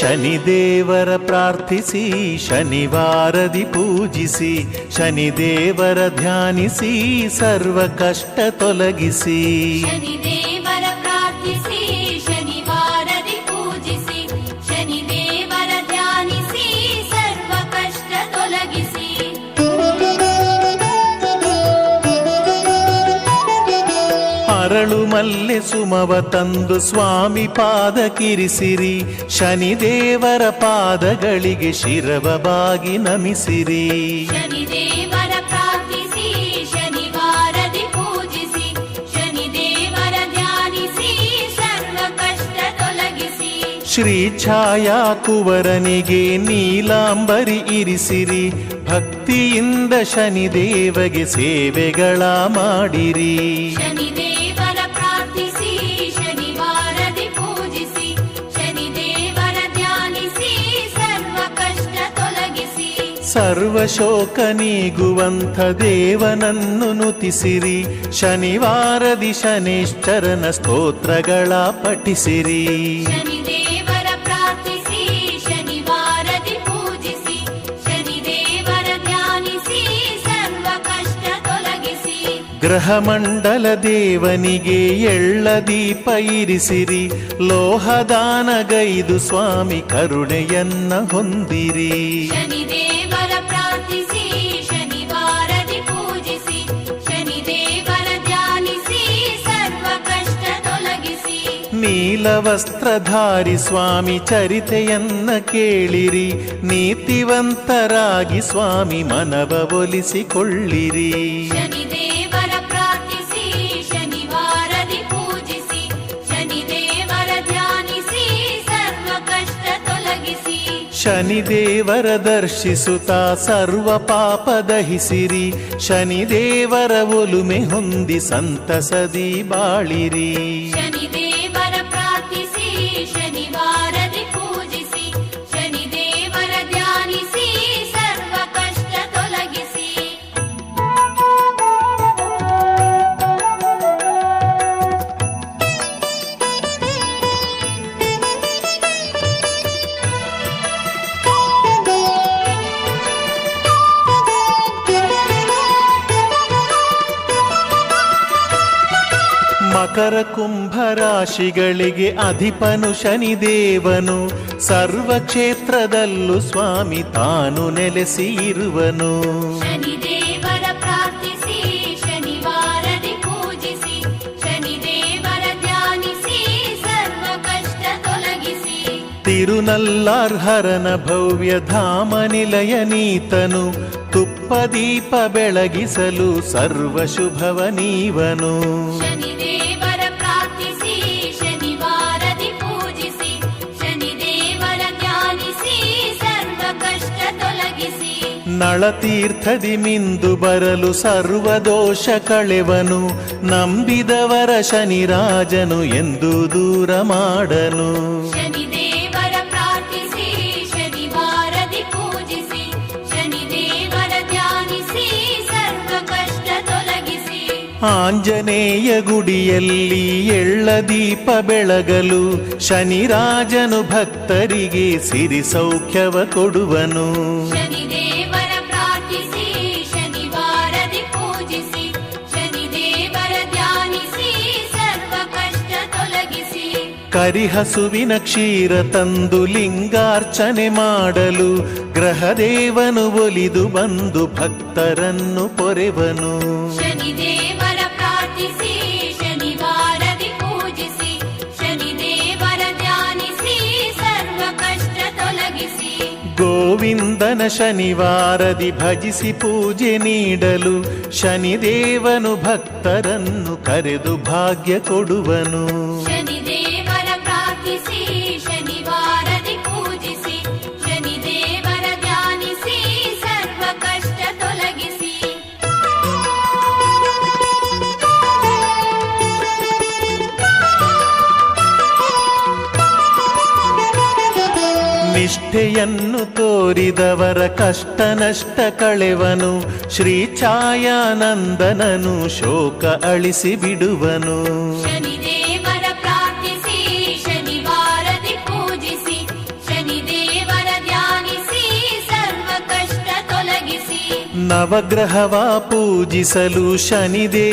ಶನಿದೇವರ ಪ್ರಾರ್ಥಿಸಿ ಶನಿವಾರದಿ ಪೂಜಿಸಿ ಶನಿದೇವರ ಧ್ಯಾನಿಸಿ ಸರ್ವ ಕಷ್ಟ ತೊಲಗಿಸಿ. ಶನಿದೇವರ ಅರಳು ಮಲ್ಲೆ ಸುಮವ ತಂದು ಸ್ವಾಮಿ ಪಾದ ಕಿರಿಸಿರಿ. ಶನಿದೇವರ ಪಾದಗಳಿಗೆ ಶಿರವ ಬಾಗಿ ನಮಿಸಿರಿ. ಶ್ರೀ ಛಾಯಾ ಕುವರನಿಗೆ ನೀಲಾಂಬರಿ ಇರಿಸಿರಿ. ಭಕ್ತಿಯಿಂದ ಶನಿದೇವಗೆ ಸೇವೆಗಳ ಮಾಡಿರಿ. ತೊಲಗಿಸಿ ಸರ್ವ ಶೋಕ ನೀಗುವಂಥ ದೇವನನ್ನು ನುತಿಸಿರಿ. ಶನಿವಾರದಿ ಶನೇಶ್ವರನ ಸ್ತೋತ್ರಗಳ ಪಠಿಸಿರಿ. ಶನಿದೇವರ ಪ್ರಾರ್ಥಿಸಿ ಶನಿವಾರದಿ ಪೂಜಿಸಿ ಶನಿದೇವರ ಧ್ಯಾನಿಸಿ ಸರ್ವ ಕಷ್ಟ ತೊಲಗಿಸಿ. ಗ್ರಹ ಮಂಡಲ ದೇವನಿಗೆ ಎಳ್ಳ ದೀಪ ಇರಿಸಿರಿ. ಲೋಹದಾನಗೈದು ಸ್ವಾಮಿ ಕರುಣೆಯನ್ನ ಹೊಂದಿರಿ. ನೀಲವಸ್ತ್ರಧಾರಿ ಸ್ವಾಮಿ ಚರಿತೆಯನ್ನ ಕೇಳಿರಿ ನೀತಿವಂತರಾಗಿ ಸ್ವಾಮಿ ಮನವ ಒಲಿಸಿಕೊಳ್ಳಿರಿ. ಶನಿದೇವರ ದರ್ಶಿಸುತ್ತ ಸರ್ವ ಪಾಪ ದಹಿಸಿರಿ ಶನಿದೇವರ ಒಲುಮೆ ಹೊಂದಿ ಸಂತಸದಿ ಬಾಳಿರಿ. ಶನಿದೇವರ ಪ್ರಾರ್ಥಿಸಿ ಶನಿವಾರದಿ ಮಕರ ಕುಂಭ ರಾಶಿಗಳಿಗೆ ಅಧಿಪನು ಶನಿದೇವನು. ಸರ್ವ ಕ್ಷೇತ್ರದಲ್ಲೂ ಸ್ವಾಮಿ ತಾನು ನೆಲೆಸಿ ಇರುವನು ಶನಿದೇವರ ಪ್ರಾರ್ಥಿಸಿ ಶನಿವಾರದಿ ಪೂಜಿಸಿ ಶನಿದೇವರ ಧ್ಯಾನಿಸಿ ಸರ್ವ ಕಷ್ಟ ತೊಲಗಿಸಿ. ತಿರುನಲ್ಲಾರ್ಹರನ ಭವ್ಯ ಧಾಮ ನಿಲಯ ನೀತನು. ತುಪ್ಪ ದೀಪ ಬೆಳಗಿಸಲು ಸರ್ವ ಶುಭವ ನೀವನು. ನಳತೀರ್ಥದಿ ಮಿಂದು ಬರಲು ಸರ್ವ ದೋಷ ಕಳೆವನು. ನಂಬಿದವರ ಶನಿರಾಜನು ಎಂದು ದೂರ ಮಾಡನು. ಶನಿದೇವರ ಪ್ರಾರ್ಥಿಸಿ ಶನಿವಾರದಿ ಪೂಜಿಸಿ ಶನಿದೇವರ ಧ್ಯಾನಿಸಿ ಸರ್ವ ಕಷ್ಟ ತೊಲಗಿಸಿ. ಆಂಜನೇಯ ಗುಡಿಯಲ್ಲಿ ಎಳ್ಳ ದೀಪ ಬೆಳಗಲು ಶನಿರಾಜನು ಭಕ್ತರಿಗೆ ಸಿರಿ ಸೌಖ್ಯವ ಕೊಡುವನು. ಕರಿಹಸುವಿನ ಕ್ಷೀರ ತಂದು ಲಿಂಗಾರ್ಚನೆ ಮಾಡಲು ಗ್ರಹದೇವನು ಒಲಿದು ಬಂದು ಭಕ್ತರನ್ನು ಪೊರೆವನು. ಗೋವಿಂದನ ಶನಿವಾರದಿ ಭಜಿಸಿ ಪೂಜೆ ನೀಡಲು ಶನಿದೇವನು ಭಕ್ತರನ್ನು ಕರೆದು ಭಾಗ್ಯ ಕೊಡುವನು. ನಿಷ್ಠೆಯನ್ನು ತೋರಿದವರ ಕಷ್ಟ ನಷ್ಟ ಕಳೆವನು. ಶ್ರೀ ಛಾಯಾನಂದನನು ಶೋಕ ಅಳಿಸಿ ಬಿಡುವನು. ನವಗ್ರಹವಾ ಪೂಜಿಸಲು ಶನಿದೇ